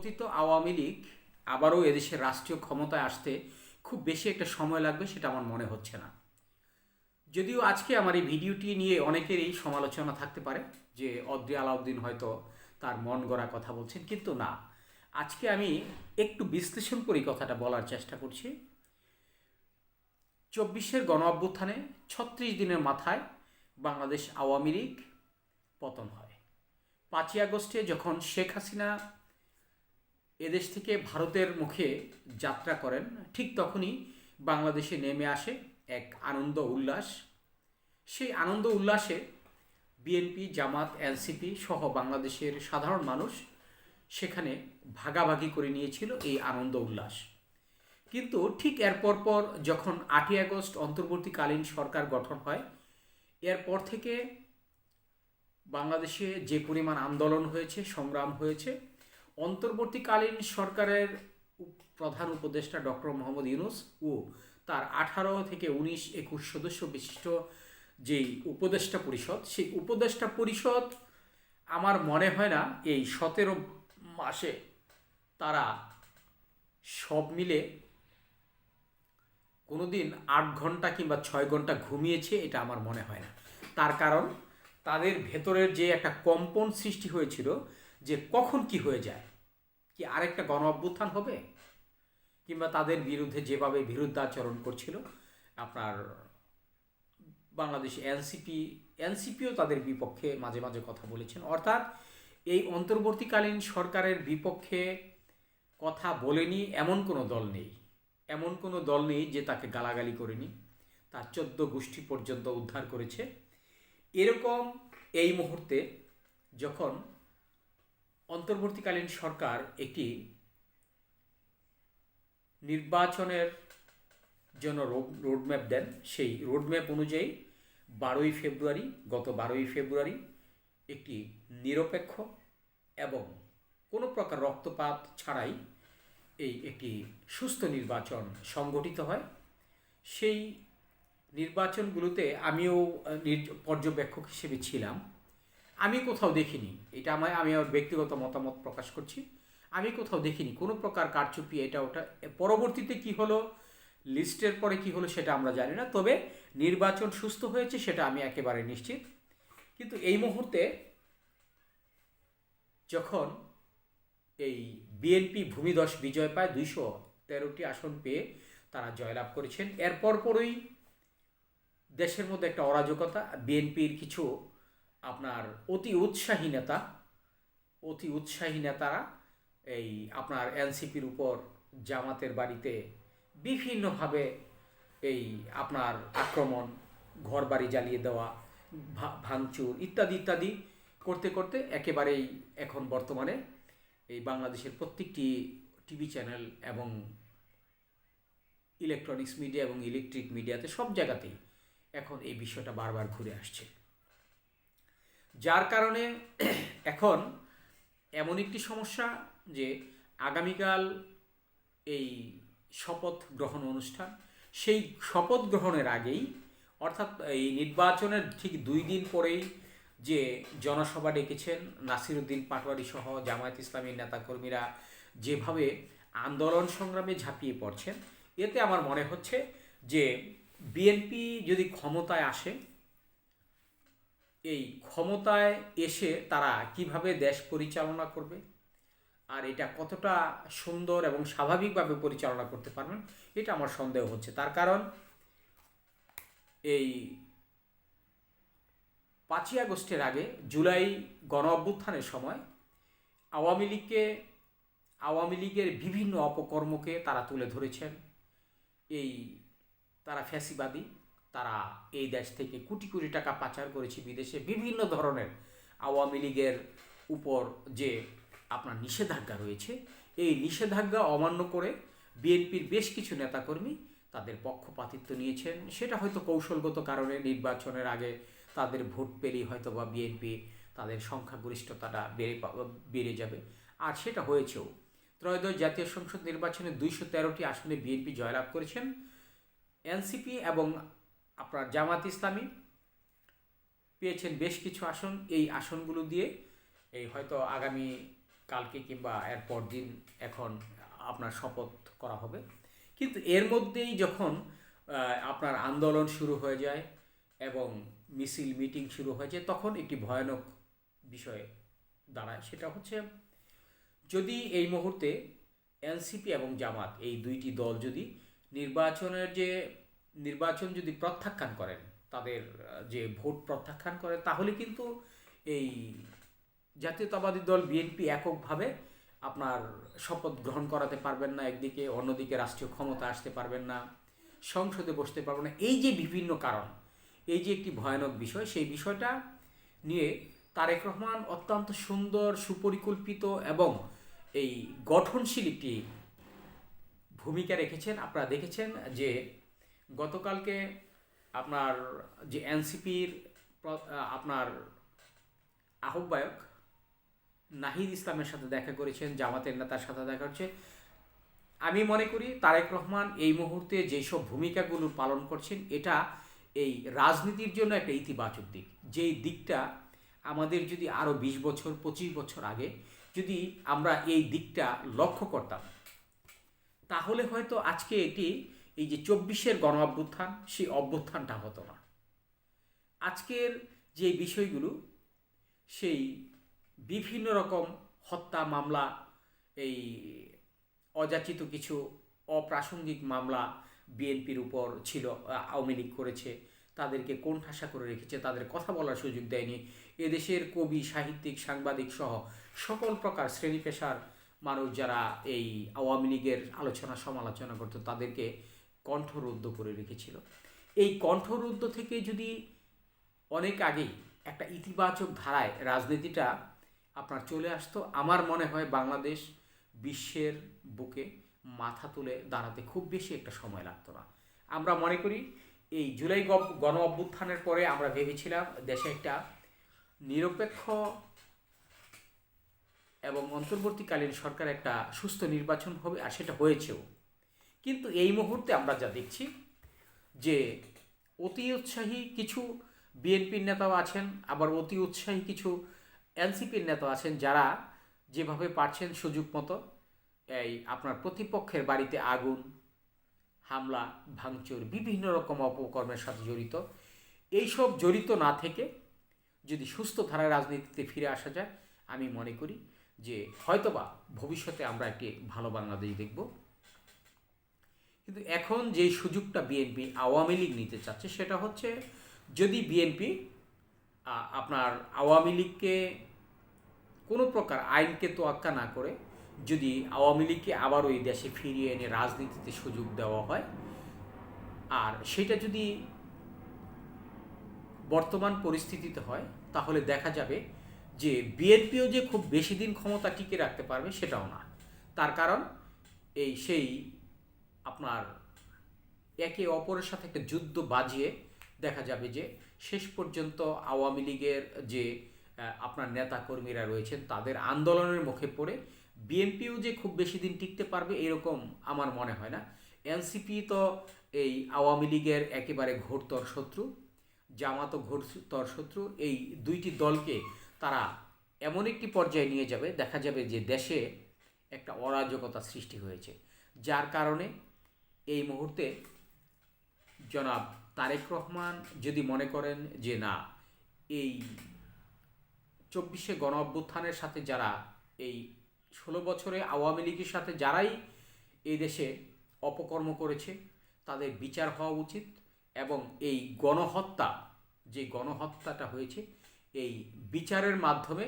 কথিত আওয়ামী লীগ আবারও এদেশের রাষ্ট্রীয় ক্ষমতায় আসতে খুব বেশি একটা সময় লাগবে সেটা আমার মনে হচ্ছে না। যদিও আজকে আমার এই ভিডিওটি নিয়ে অনেকেরই সমালোচনা থাকতে পারে যে অদ্রি আলাউদ্দিন হয়তো তার মন গড়া কথা বলছেন, কিন্তু না। আজকে আমি একটু বিশ্লেষণ করি কথাটা বলার চেষ্টা করছি। চব্বিশের গণ অভ্যুত্থানে ছত্রিশ দিনের মাথায় বাংলাদেশ আওয়ামী লীগ পতন হয়। পাঁচই আগস্টে যখন শেখ হাসিনা এদেশ থেকে ভারতের মুখে যাত্রা করেন। ঠিক তখনই বাংলাদেশে নেমে আসে এক আনন্দ উল্লাস। সেই আনন্দ উল্লাসে বিএনপি জামাত এনসিপি সহ বাংলাদেশের সাধারণ মানুষ সেখানে ভাগাভাগি করে নিয়েছিল এই আনন্দ উল্লাস। কিন্তু ঠিক এরপর পর যখন আটই আগস্ট অন্তর্বর্তীকালীন সরকার গঠন হয়, এরপর থেকে বাংলাদেশে যে পরিমাণ আন্দোলন হয়েছে, সংগ্রাম হয়েছে অন্তর্বর্তীকালীন সরকারের প্রধান উপদেষ্টা ডক্টর মোহাম্মদ ইউনুস ও তার আঠারো থেকে উনিশ একুশ সদস্য বিশিষ্ট যেই উপদেষ্টা পরিষদ, সেই উপদেষ্টা পরিষদ আমার মনে হয় না এই সতেরো মাসে তারা সব মিলে কোনো দিন আট ঘণ্টা কিংবা ছয় ঘণ্টা ঘুমিয়েছে এটা আমার মনে হয় না। তার কারণ তাদের ভেতরের যে একটা কম্পন সৃষ্টি হয়েছিল যে কখন কি হয়ে যায় কি আরেকটা গণ অভ্যুত্থান হবে? কিংবা তাদের বিরুদ্ধে যেভাবে বিরুদ্ধাচরণ করছিল, আপনার বাংলাদেশ এনসিপি, এনসিপিও তাদের বিপক্ষে মাঝে মাঝে কথা বলেছেন। অর্থাৎ এই অন্তর্বর্তীকালীন সরকারের বিপক্ষে কথা বলেনি এমন কোনো দল নেই। এমন কোনো দল নেই যে তাকে গালাগালি করেনি। তার চোদ্দ গোষ্ঠী পর্যন্ত উদ্ধার করেছে। এরকম এই মুহূর্তে যখন অন্তর্বর্তীকালীন সরকার একটি নির্বাচনের জন্য রোডম্যাপ দেন। সেই রোডম্যাপ অনুযায়ী বারোই ফেব্রুয়ারি, গত বারোই ফেব্রুয়ারি একটি নিরপেক্ষ এবং কোনো প্রকার রক্তপাত ছাড়াই এই একটি সুস্থ নির্বাচন সংগঠিত হয়। সেই নির্বাচনগুলোতে আমিও পর্যবেক্ষক হিসেবে ছিলাম। আমি কোথাও দেখিনি। এটা আমার আমি আমার ব্যক্তিগত মতামত প্রকাশ করছি। আমি কোথাও দেখিনি। কোনো প্রকার কারচুপি এটা ওটা পরবর্তীতে কি হলো, লিস্টের পরে কি হলো সেটা আমরা জানি না। তবে নির্বাচন সুস্থ হয়েছে সেটা আমি একেবারে নিশ্চিত। কিন্তু এই মুহূর্তে যখন এই বিএনপি ভূমিদশ বিজয় পায়, দুইশো তেরোটি আসন পেয়ে তারা জয়লাভ করেছেন। এরপর পরই দেশের মধ্যে একটা অরাজকতা, বিএনপির কিছু আপনার অতি উৎসাহী নেতা, অতি উৎসাহী নেতারা এই আপনার এনসিপির উপর জামাতের বাড়িতে বিভিন্নভাবে এই আপনার আক্রমণ, ঘরবাড়ি জ্বালিয়ে দেওয়া ভাঙচুর ইত্যাদি ইত্যাদি করতে করতে একেবারেই এখন বর্তমানে এই বাংলাদেশের প্রত্যেকটি টিভি চ্যানেল এবং ইলেকট্রনিক্স মিডিয়া এবং ইলেকট্রিক মিডিয়াতে সব জায়গাতেই এখন এই বিষয়টা বারবার ঘুরে আসছে। যার কারণে এখন এমন একটি সমস্যা যে আগামীকাল এই শপথ গ্রহণ অনুষ্ঠান, সেই শপথ গ্রহণের আগেই, অর্থাৎ এই নির্বাচনের ঠিক দুই দিন পরেই যে জনসভা ডেকেছেন নাসিরুদ্দিন পাটোয়ারি সহ জামায়াত ইসলামীর নেতাকর্মীরা যেভাবে আন্দোলন সংগ্রামে ঝাঁপিয়ে পড়ছেন, এতে আমার মনে হচ্ছে যে বিএনপি যদি ক্ষমতায় আসে এই ক্ষমতায় এসে তারা কীভাবে দেশ পরিচালনা করবে? আর এটা কতটা সুন্দর এবং স্বাভাবিকভাবে পরিচালনা করতে পারবেন, এটা আমার সন্দেহ হচ্ছে। তার কারণ, এই পাঁচই আগস্টের আগে জুলাই গণ অভ্যুত্থানের সময় আওয়ামী লীগকে, আওয়ামী লীগের বিভিন্ন অপকর্মকে তারা তুলে ধরেছেন। এই তারা ফ্যাসিবাদী তারা এই দেশ থেকে কোটি কোটি টাকা পাচার করেছে বিদেশে বিভিন্ন ধরনের আওয়ামী লীগের উপর যে আপনার নিষেধাজ্ঞা রয়েছে, এই নিষেধাজ্ঞা অমান্য করে বিএনপির বেশ কিছু নেতাকর্মী তাদের পক্ষপাতিত্ব নিয়েছেন। সেটা হয়তো কৌশলগত কারণে নির্বাচনের আগে তাদের ভোট পেলেই হয়তো বা বিএনপি তাদের সংখ্যাগরিষ্ঠতাটা বেড়ে বেড়ে যাবে। আর সেটা হয়েছেও। ত্রয়োদশ জাতীয় সংসদ নির্বাচনে দুইশো তেরোটি আসনে বিএনপি জয়লাভ করেছেন। এনসিপি এবং আপনার জামাত ইসলামী পেয়েছেন বেশ কিছু আসন। এই আসনগুলো দিয়ে এই হয়তো আগামী কালকে কিংবা এর পর দিন এখন আপনার শপথ করা হবে। কিন্তু এর মধ্যেই যখন আপনার আন্দোলন শুরু হয়ে যায় এবং মিছিল, মিটিং শুরু হয়ে যায়, তখন একটি ভয়ানক বিষয় দাঁড়ায়। সেটা হচ্ছে, যদি এই মুহূর্তে এনসিপি এবং জামাত, এই দুইটি দল যদি নির্বাচনের যে নির্বাচন যদি প্রত্যাখ্যান করেন, তাদের যে ভোট প্রত্যাখ্যান করে, তাহলে কিন্তু এই জাতীয়তাবাদী দল বিএনপি এককভাবে আপনার শপথ গ্রহণ করাতে পারবেন না, একদিকে, অন্যদিকে রাষ্ট্রীয় ক্ষমতা আসতে পারবেন না, সংসদে বসতে পারবেন না। এই যে বিভিন্ন কারণ, এই যে একটি ভয়ানক বিষয়, সেই বিষয়টা নিয়ে তারেক রহমান অত্যন্ত সুন্দর, সুপরিকল্পিত এবং এই গঠনশীল একটি ভূমিকা রেখেছেন। আপনারা দেখেছেন যে গতকালকে আপনার যে এনসিপির আপনার আহ্বায়ক নাহিদ ইসলামের সাথে দেখা করেছেন, জামাতের নেতার সাথে দেখা হচ্ছে। আমি মনে করি তারেক রহমান এই মুহূর্তে যেসব ভূমিকাগুলো পালন করছেন, এটা এই রাজনীতির জন্য একটা ইতিবাচক দিক। যেই দিকটা আমাদের যদি আরও বিশ বছর, পঁচিশ বছর আগে যদি আমরা এই দিকটা লক্ষ্য করতাম, তাহলে হয়তো আজকে এটি এই যে চব্বিশের গণ অভ্যুত্থান সেই অভ্যুত্থানটা হতো না। আজকের যে বিষয়গুলো, সেই বিভিন্ন রকম হত্যা মামলা, এই অযাচিত কিছু অপ্রাসঙ্গিক মামলা বিএনপির উপর ছিল আওয়ামী লীগ করেছে, তাদেরকে কোণঠাসা করে রেখেছে, তাদের কথা বলার সুযোগ দেয়নি। এদেশের কবি, সাহিত্যিক, সাংবাদিক সহ সকল প্রকার শ্রেণি পেশার মানুষ যারা এই আওয়ামী লীগের আলোচনা সমালোচনা করতো, তাদেরকে কণ্ঠরুদ্ধ করে রেখেছিল। এই কণ্ঠরুদ্ধ থেকে যদি অনেক আগেই একটা ইতিবাচক ধারায় রাজনীতিটা আপনার চলে আসতো, আমার মনে হয় বাংলাদেশ বিশ্বের বুকে মাথা তুলে দাঁড়াতে খুব বেশি একটা সময় লাগতো না। আমরা মনে করি এই জুলাই গণ অভ্যুত্থানের পরে আমরা ভেবেছিলাম দেশে একটা নিরপেক্ষ এবং অন্তর্বর্তীকালীন সরকার একটা সুস্থ নির্বাচন হবে, আর সেটা হয়েছেও। কিন্তু এই মুহূর্তে আমরা যা দেখছি যে অতি উৎসাহী কিছু বিএনপির নেতাও আছেন, আবার অতি উৎসাহী কিছু এনসিপির নেতা আছেন যারা যেভাবে পারছেন সুযোগ মতো। এই আপনার প্রতিপক্ষের বাড়িতে আগুন, হামলা, ভাঙচুর, বিভিন্ন রকম অপকর্মের সাথে জড়িত। এইসব জড়িত না থেকে যদি সুস্থ ধারায় রাজনীতিতে ফিরে আসা যায়, আমি মনে করি যে হয়তোবা ভবিষ্যতে আমরা একটি ভালো বাংলাদেশ দেখব। কিন্তু এখন যে সুযোগটা বিএনপি আওয়ামী লীগ নিতে চাচ্ছে সেটা হচ্ছে যদি বিএনপি আপনার আওয়ামী লীগকে কোনো প্রকার আইনকে তোয়াক্কা না করে যদি আওয়ামী লীগকে আবার ওই দেশে ফিরিয়ে এনে রাজনীতিতে সুযোগ দেওয়া হয়, আর সেটা যদি বর্তমান পরিস্থিতিতে হয়, তাহলে দেখা যাবে যে বিএনপিও যে খুব বেশি দিন ক্ষমতা টিকে রাখতে পারবে সেটাও না। তার কারণ এই সেই আপনার একে অপরের সাথে একটা যুদ্ধ বাজিয়ে দেখা যাবে যে শেষ পর্যন্ত আওয়ামী লীগের যে আপনার নেতা কর্মীরা রয়েছেন, তাদের আন্দোলনের মুখে পড়ে বিএনপিও যে খুব বেশি দিন টিকতে পারবে এরকম আমার মনে হয় না। এনসিপি তো এই আওয়ামী লীগের একেবারে ঘোরতর শত্রু, জামাতও ঘোরতর শত্রু, এই দুইটি দলকে তারা এমন একটি পর্যায়ে নিয়ে যাবে, দেখা যাবে যে দেশে একটা অরাজকতা সৃষ্টি হয়েছে। যার কারণে এই মুহূর্তে জনাব তারেক রহমান যদি মনে করেন যে না, এই চব্বিশে গণ অভ্যুত্থানের সাথে যারা, এই ষোলো বছরে আওয়ামী লীগের সাথে যারাই এই দেশে অপকর্ম করেছে, তাদের বিচার হওয়া উচিত এবং এই গণহত্যা, যে গণহত্যাটা হয়েছে, এই বিচারের মাধ্যমে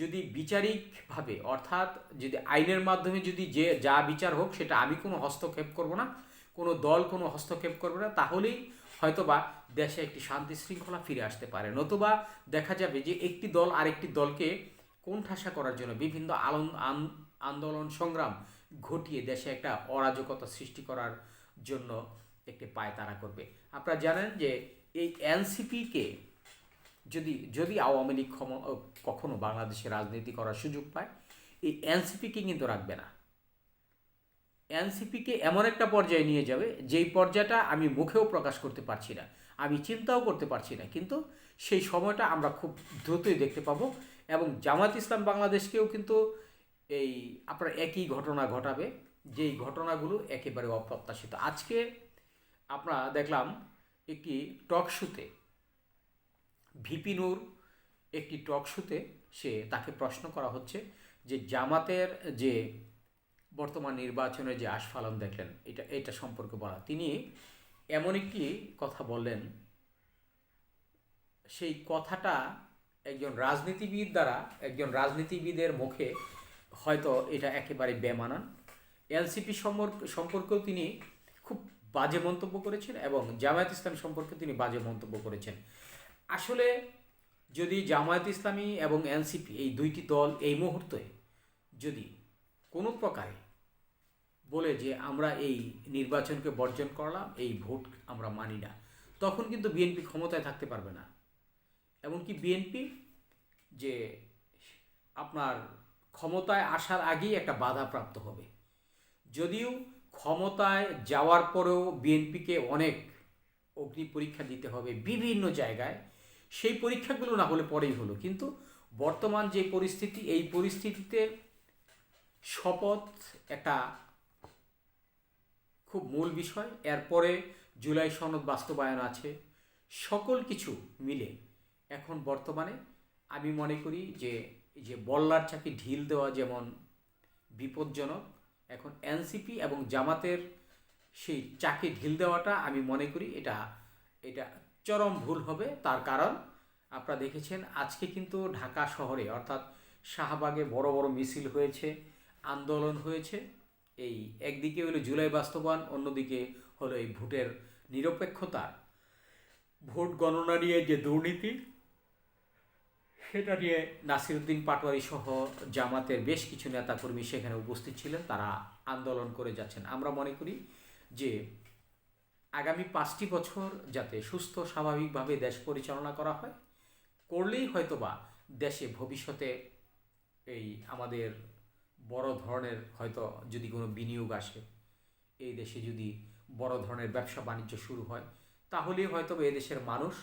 যদি বিচারিকভাবে, অর্থাৎ যদি আইনের মাধ্যমে যদি যে যা বিচার হোক, সেটা আমি কোনো হস্তক্ষেপ করব না, কোনো দল কোনো হস্তক্ষেপ করবে না, তাহলেই হয়তোবা দেশে একটি শান্তি শৃঙ্খলা ফিরে আসতে পারে। নতুবা দেখা যাবে যে একটি দল আরেকটি দলকে কোণঠাসা করার জন্য বিভিন্ন আন্দোলন সংগ্রাম ঘটিয়ে দেশে একটা অরাজকতা সৃষ্টি করার জন্য একটি পায়তারা করবে। আপনারা জানেন যে এই এনসিপিকে যদি যদি আওয়ামী লীগ ক্ষম- কখনো বাংলাদেশে রাজনীতি করার সুযোগ পায়, এই এনসিপিকে কিন্তু রাখবে না। এনসিপিকে এমন একটা পর্যায়ে নিয়ে যাবে, যেই পর্যায়টা আমি মুখেও প্রকাশ করতে পারছি না, আমি চিন্তাও করতে পারছি না, কিন্তু সেই সময়টা আমরা খুব দ্রুতই দেখতে পাবো এবং জামাত ইসলাম বাংলাদেশকেও কিন্তু এই আপনার একই ঘটনা ঘটাবে, যেই ঘটনাগুলো একেবারে অপ্রত্যাশিত। আজকে আমরা দেখলাম একটি টক শুতে ভিপি নূর একটি টক শুতে সে তাকে প্রশ্ন করা হচ্ছে যে জামাতের যে বর্তমান নির্বাচনের যে আস্ফালন দেখলেন, এটা এটা সম্পর্কে বলা। তিনি এমন একটি কথা বললেন, সেই কথাটা একজন রাজনীতিবিদ দ্বারা, একজন রাজনীতিবিদের মুখে হয়তো এটা একেবারে বেমানান। এনসিপি সম্পর্কেও তিনি খুব বাজে মন্তব্য করেছেন এবং জামায়াত ইসলাম সম্পর্কে তিনি বাজে মন্তব্য করেছেন। আসলে যদি জামায়াত ইসলামী এবং এনসিপি এই দুইটি দল এই মুহূর্তে যদি কোনো প্রকারে বলে যে আমরা এই নির্বাচনকে বর্জন করলাম, এই ভোট আমরা মানি না, তখন কিন্তু বিএনপি ক্ষমতায় থাকতে পারবে না। এমনকি বিএনপি যে আপনার ক্ষমতায় আসার আগেই একটা বাধা প্রাপ্ত হবে। যদিও ক্ষমতায় যাওয়ার পরেও বিএনপিকে অনেক অগ্নি পরীক্ষা দিতে হবে বিভিন্ন জায়গায় সেই পরীক্ষাগুলো না হলে পরেই হলো। কিন্তু বর্তমান যে পরিস্থিতি, এই পরিস্থিতিতে শপথ একটা খুব মূল বিষয়। এরপরে জুলাই সনদ বাস্তবায়ন আছে। সকল কিছু মিলে এখন বর্তমানে আমি মনে করি যে যে বল্লার চাকি ঢিল দেওয়া যেমন বিপজ্জনক, এখন এনসিপি এবং জামাতের সেই চাকে ঢিল দেওয়াটা আমি মনে করি এটা এটা চরম ভুল হবে, তার কারণ আপনারা দেখেছেন আজকে কিন্তু ঢাকা শহরে, অর্থাৎ শাহবাগে বড় বড় মিছিল হয়েছে, আন্দোলন হয়েছে। এই একদিকে হলো জুলাই বাস্তবায়ন, অন্যদিকে হলো এই ভোটের নিরপেক্ষতা। ভোট গণনা নিয়ে যে দুর্নীতি, সেটা নিয়ে নাসিরুদ্দিন পাটোয়ারি সহ জামাতের বেশ কিছু নেতাকর্মী সেখানে উপস্থিত ছিলেন, তারা আন্দোলন করে যাচ্ছেন। আমরা মনে করি যে আগামী পাঁচটি বছর যাতে সুস্থ, স্বাভাবিকভাবে দেশ পরিচালনা করা হয়, করলেই হয়তোবা দেশে ভবিষ্যতে এই আমাদের বড় ধরনের হয়তো যদি কোনো বিনিয়োগ আসে, এই দেশে যদি বড় ধরনের ব্যবসা বাণিজ্য শুরু হয়, তাহলেই হয়তো দেশের মানুষ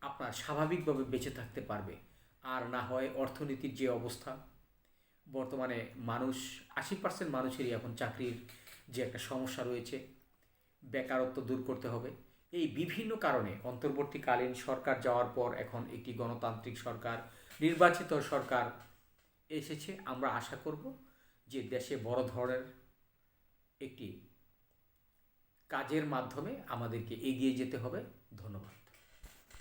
আপনার স্বাভাবিকভাবে বেঁচে থাকতে পারবে। আর না হয় অর্থনীতির যে অবস্থা, বর্তমানে মানুষ, আশি পার্সেন্ট মানুষেরই এখন চাকরির যে একটা সমস্যা রয়েছে বেকারত্ব দূর করতে হবে। এই বিভিন্ন কারণে অন্তর্বর্তীকালীন সরকার যাওয়ার পর এখন একটি গণতান্ত্রিক সরকার, নির্বাচিত সরকার এসেছে। আমরা আশা করব যে দেশে বড় ধরনের একটি কাজের মাধ্যমে আমাদেরকে এগিয়ে যেতে হবে। ধন্যবাদ।